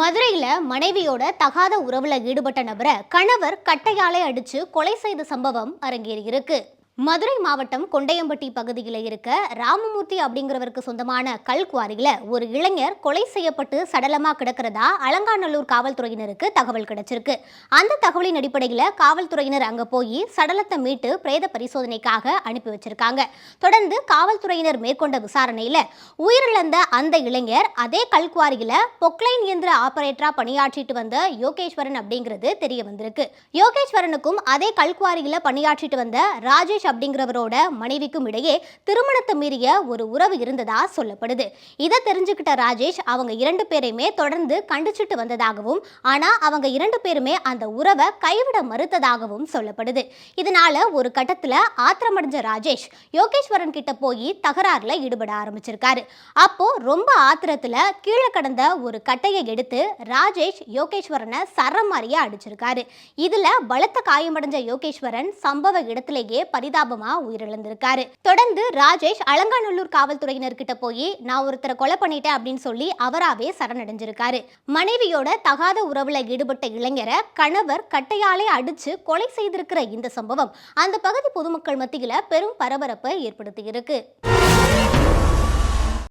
மதுரையில் மனைவியோட தகாத உறவுல ஈடுபட்ட நபரை கணவர் கட்டையாலே அடிச்சு கொலை செய்த சம்பவம் அரங்கேறியிருக்கு. மதுரை மாவட்டம் கொண்டையம்பட்டி பகுதியில் இருக்க ராமமூர்த்தி அப்படிங்கிறவருக்கு சொந்தமான கல்குவாரியில் ஒரு இளைஞர் கொலை செய்யப்பட்டு சடலமாக கிடக்கிறதா அலங்காநல்லூர் காவல்துறையினருக்கு தகவல் கிடைச்சிருக்கு. அந்த தகவலின் அடிப்படையில் காவல்துறையினர் அங்கே போய் சடலத்தை மீட்டு பிரேத பரிசோதனைக்காக அனுப்பி வச்சிருக்காங்க. தொடர்ந்து காவல்துறையினர் மேற்கொண்ட விசாரணையில் உயிரிழந்த அந்த இளைஞர் அதே கல்குவாரியில் பொக்லைன் இயந்திர ஆபரேட்டராக பணியாற்றிட்டு வந்த யோகேஸ்வரன் அப்படிங்கிறது தெரிய வந்திருக்கு. யோகேஸ்வரனுக்கும் அதே கல்குவாரியில் பணியாற்றிட்டு வந்த ராஜேஷ் அப்படிங்கிறவரோட மனைவிக்கும் இடையே திருமணத்தை மீறிய ஒரு உறவு இருந்ததா சொல்லப்படுது. இதை தெரிஞ்சுக்கிட்ட ராஜேஷ் அவங்க இரண்டு பேரையுமே தொடர்ந்து கண்டிச்சிட்டு வந்ததாகவும் ஆனா அவங்க இரண்டு பேருமே அந்த உறவை கைவிட மறுத்ததாகவும் சொல்லப்படுது. இதனால ஒரு கட்டத்துல ஆத்திரமடைஞ்ச ராஜேஷ் யோகேஸ்வரன் கிட்ட போய் தகராறுல ஈடுபட ஆரம்பிச்சிருக்காரு. அப்போ ரொம்ப ஆத்திரத்துல கீழே கடந்த ஒரு கட்டையை எடுத்து ராஜேஷ் யோகேஸ்வரனை மாதிரியே அடிச்சிருக்காரு. இதுல பலத்த காயமடைஞ்ச யோகேஸ்வரன் சம்பவ இடத்திலேயே பரிதாபமா உயிரிழந்திருக்காரு. தொடர்ந்து ராஜேஷ் அலங்காநல்லூர் காவல்துறையினர் கிட்ட போய் நான் ஒருத்தரை கொலை பண்ணிட்டேன் அப்படின்னு சொல்லி அவராவே சரணடைஞ்சிருக்காரு. மனைவியோட தகாத உறவுல ஈடுபட்ட இளைஞரை கணவர் கட்டையாலே அடிச்சு கொலை செய்திருக்கிற இந்த சம்பவம் அந்த பகுதி பொதுமக்கள் மத்தியில பெரும் பரபரப்பை ஏற்படுத்தி இருக்கு